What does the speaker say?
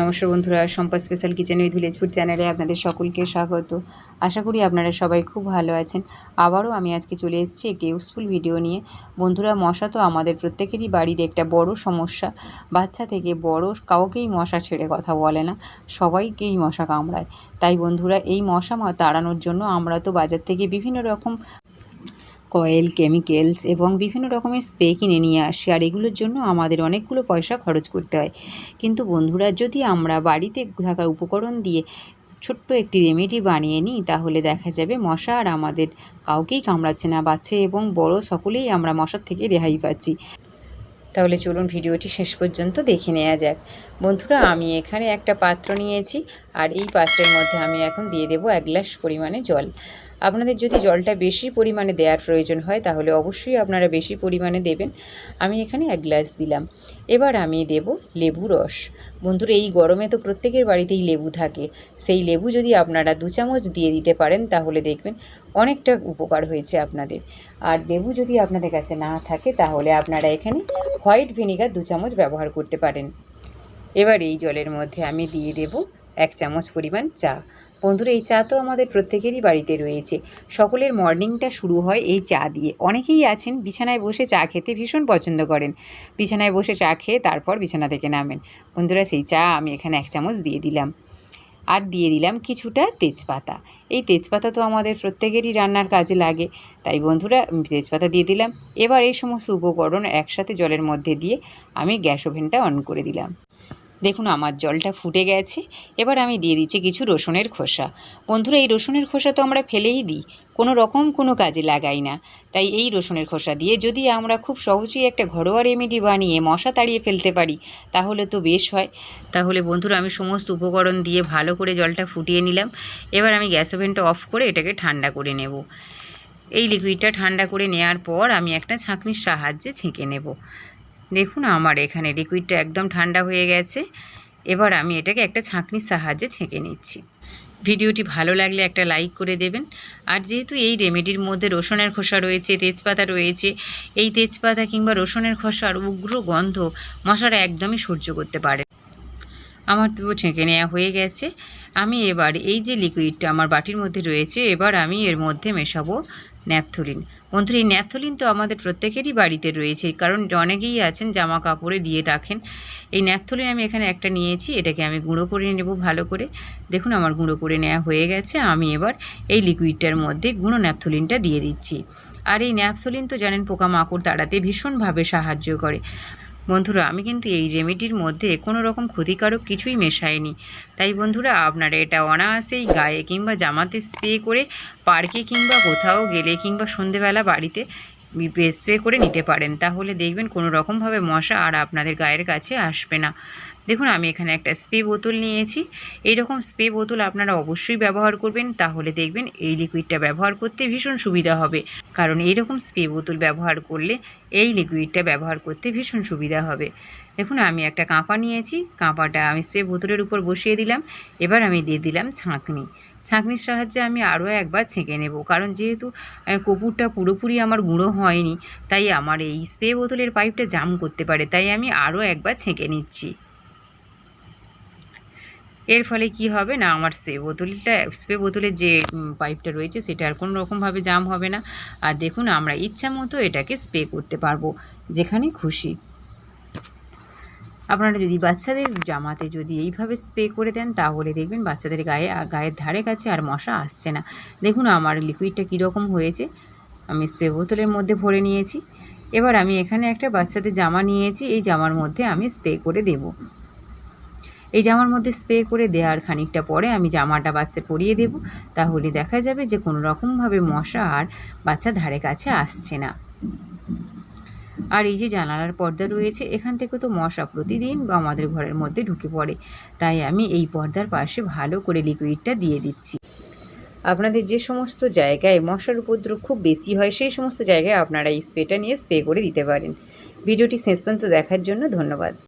নমস্কার বন্ধুরা Sampa special kitchen with village food চ্যানেলে আপনাদের সকলকে স্বাগত। আশা করি আপনারা সবাই খুব ভালো আছেন। আবারও আমি আজকে চলে এসেছি একটি ইউজফুল ভিডিও নিয়ে। বন্ধুরা, মশা তো আমাদের প্রত্যেকেরই বাড়ির একটা বড় সমস্যা। বাচ্চা থেকে বড় কাউকেই মশা ছেড়ে কথা বলে না। সবাইকেই মশা কামড়ায়। তাই বন্ধুরা, এই মশা তাড়ানোর জন্য আমরা তো বাজার থেকে বিভিন্ন রকম কয়েল, কেমিক্যালস এবং বিভিন্ন রকমের স্প্রে কিনে নিয়ে আসি। আর এগুলোর জন্য আমাদের অনেকগুলো পয়সা খরচ করতে হয়। কিন্তু বন্ধুরা, যদি আমরা বাড়িতে থাকা উপকরণ দিয়ে ছোট্ট একটি রেমেডি বানিয়ে নিই, তাহলে দেখা যাবে মশা আর আমাদের কাউকেই কামড়াচ্ছে না, বাচ্চা এবং বড় সকলেই আমরা মশার থেকে রেহাই পাচ্ছি। তাহলে চলুন ভিডিওটি শেষ পর্যন্ত দেখে নেওয়া যাক। বন্ধুরা, আমি এখানে একটা পাত্র নিয়েছি। আর এই পাত্রের মধ্যে আমি এখন দিয়ে দেবো এক গ্লাস পরিমাণে জল। আপনাদের যদি জলটা বেশি পরিমাণে দেওয়ার প্রয়োজন হয়, তাহলে অবশ্যই আপনারা বেশি পরিমাণে দেবেন। আমি এখানে এক গ্লাস দিলাম। এবার আমি দেব লেবু রস। বন্ধুরা, এই গরমে তো প্রত্যেকের বাড়িতেই লেবু থাকে। সেই লেবু যদি আপনারা দু চামচ দিয়ে দিতে পারেন, তাহলে দেখবেন অনেকটা উপকার হয়েছে আপনাদের। আর লেবু যদি আপনাদের কাছে না থাকে, তাহলে আপনারা এখানে হোয়াইট ভিনিগার দু চামচ ব্যবহার করতে পারেন। এবার এই জলের মধ্যে আমি দিয়ে দেব এক চামচ পরিমাণ চা। বন্ধুরা, এই চা তো আমাদের প্রত্যেকেরই বাড়িতে রয়েছে। সকলের মর্নিংটা শুরু হয় এই চা দিয়ে। অনেকেই আছেন, বিছানায় বসে চা খেতে ভীষণ পছন্দ করেন। বিছানায় বসে চা খেয়ে তারপর বিছানা থেকে নামেন। বন্ধুরা, সেই চা আমি এখানে এক চামচ দিয়ে দিলাম। আর দিয়ে দিলাম কিছুটা তেজপাতা। এই তেজপাতা তো আমাদের প্রত্যেকেরই রান্নার কাজে লাগে। তাই বন্ধুরা তেজপাতা দিয়ে দিলাম। এবার এই সমস্ত উপকরণ একসাথে জলের মধ্যে দিয়ে আমি গ্যাস ওভেনটা অন করে দিলাম। দেখুন আমার জলটা ফুটে গেছে। এবার আমি দিয়ে দিচ্ছি কিছু রসুনের খোসা। বন্ধুরা, এই রসুনের খোসা তো আমরা ফেলেই দিই। কোনো রকম কোনো কাজে লাগাই না। তাই এই রসুনের খোসা দিয়ে যদি আমরা খুব সহজেই একটা ঘরোয়া রেমেডি বানিয়ে মশা তাড়িয়ে ফেলতে পারি, তাহলে তো বেশ হয়। তাহলে বন্ধুরা, আমি সমস্ত উপকরণ দিয়ে ভালো করে জলটা ফুটিয়ে নিলাম। এবার আমি গ্যাস ওভেনটা অফ করে এটাকে ঠান্ডা করে নেব। এই লিকুইডটা ঠান্ডা করে নেওয়ার পর আমি একটা ছাঁকনির সাহায্যে ছেঁকে নেব। দেখুন আমার এখানে লিকুইডটা একদম ঠান্ডা হয়ে গেছে। এবার আমি এটাকে একটা ছাঁকনির সাহায্যে ছেঁকে নিচ্ছি। ভিডিওটি ভালো লাগলে একটা লাইক করে দেবেন। আর যেহেতু এই রেমেডির মধ্যে রসুনের খোসা রয়েছে, তেজপাতা রয়েছে, এই তেজপাতা কিংবা রসুনের খোসার উগ্র গন্ধ মশারা একদমই সহ্য করতে পারে। আমার তো ছেঁকে নেওয়া হয়ে গেছে। আমি এবার এই যে লিকুইডটা আমার বাটির মধ্যে রয়েছে, এবার আমি এর মধ্যে মেশাবো ন্যাপথলিন। বন্ধুরা এই ন্যাপথলিন তো আমাদের প্রত্যেকেরই বাড়িতে রয়েছে, কারণ অনেকেই আছেন জামা কাপড়ে দিয়ে রাখেন। এই ন্যাপথলিন আমি এখানে একটা নিয়েছি, এটাকে আমি গুঁড়ো করে নেব ভালো করে। দেখুন, আমার গুঁড়ো করে নেওয়া হয়ে গেছে, আমি এবার এই লিকুইডটার মধ্যে গুঁড়ো ন্যাপথলিনটা দিয়ে দিচ্ছি। আর এই ন্যাপথলিন তো জানেন পোকামাকড় তাড়াতে ভীষণভাবে সাহায্য করে। বন্ধুরা, আমি কিন্তু এই রেমেডির মধ্যে কোনো রকম ক্ষতিকারক কিছুই মেশাইনি। তাই বন্ধুরা, আপনারা এটা অনায়াসেই গায়ে কিংবা জামাতে স্প্রে করে পার্কে কিংবা কোথাও গেলে কিংবা সন্ধেবেলা বাড়িতে স্প্রে করে নিতে পারেন। তাহলে দেখবেন কোনো রকমভাবে মশা আর আপনাদের গায়ের কাছে আসবে না। দেখুন, আমি এখানে একটা স্প্রে বোতল নিয়েছি। এই রকম স্প্রে বোতল আপনারা অবশ্যই ব্যবহার করবেন। তাহলে দেখবেন এই লিকুইডটা ব্যবহার করতে ভীষণ সুবিধা হবে। কারণ এই রকম স্প্রে বোতল ব্যবহার করলে এই লিকুইডটা ব্যবহার করতে ভীষণ সুবিধা হবে। দেখুন, আমি একটা কাঁপা নিয়েছি। কাঁপাটা আমি স্প্রে বোতলের উপর বসিয়ে দিলাম। এবার আমি দিয়ে দিলাম ছাঁকনি। ছাঁকনির সাহায্যে আমি আরও একবার ছেঁকে নেব। কারণ যেহেতু কপুরটা পুরোপুরি আমার গুঁড়ো হয়নি, তাই আমার এই স্প্রে বোতলের পাইপটা জাম করতে পারে। তাই আমি আরও একবার ছেঁকে নিচ্ছি। এর ফলে কি হবে? না, আমার স্প্রে বোতলটা স্প্রে বোতলের যে পাইপটা রয়েছে, সেটা আর কোনো রকমভাবে জাম হবে না। আর দেখুন, আমরা ইচ্ছা মতো এটাকে স্প্রে করতে পারব, যেখানে খুশি। আপনারা যদি বাচ্চাদের জামাতে যদি এইভাবে স্প্রে করে দেন, তাহলে দেখবেন বাচ্চাদের গায়ে, আর গায়ের ধারে কাছে আর মশা আসছে না। দেখুন, আমার লিকুইডটা কীরকম হয়েছে। আমি স্প্রে বোতলের মধ্যে ভরে নিয়েছি। এবার আমি এখানে একটা বাচ্চাদের জামা নিয়েছি, এই জামার মধ্যে আমি স্প্রে করে দেব। এই জামার মধ্যে স্প্রে করে দেওয়ার খানিকটা পরে আমি জামাটা বাচ্চা পরিয়ে দেব। তাহলে দেখা যাবে যে কোনো রকমভাবে মশা আর বাচ্চা ধারে কাছে আসছে না। আর এই যে জানালার পর্দা রয়েছে, এখান থেকে তো মশা প্রতিদিন আমাদের ঘরের মধ্যে ঢুকে পড়ে। তাই আমি এই পর্দার পাশে ভালো করে লিকুইডটা দিয়ে দিচ্ছি। আপনাদের যে সমস্ত জায়গায় মশার উপদ্রব খুব বেশি হয়, সেই সমস্ত জায়গায় আপনারা এই স্প্রেটা নিয়ে স্প্রে করে দিতে পারেন। ভিডিওটি শেষ পর্যন্ত দেখার জন্য ধন্যবাদ।